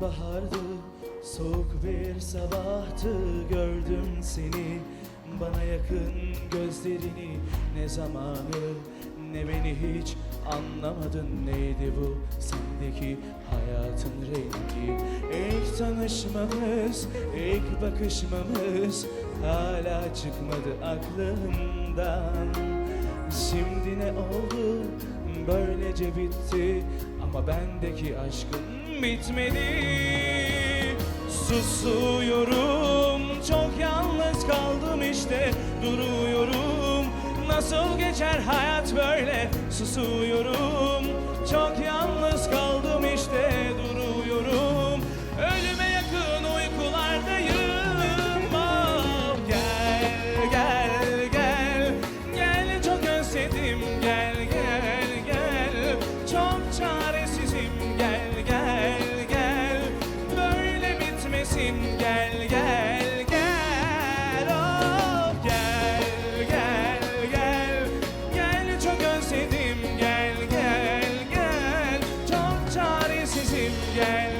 bahardı Soğuk bir sabahtı Gördüm seni. Bana yakın gözlerini Ne zamanı ne beni hiç anlamadın. Neydi bu sendeki hayatın rengi? İlk tanışmamız, ilk bakışmamız Hala çıkmadı aklımdan. Şimdi ne oldu? Böylece bitti Ama bendeki aşkın bitmedi. Susuyorum çok yalnız kaldım işte. Duruyorum nasıl geçer hayat böyle? Susuyorum Yeah.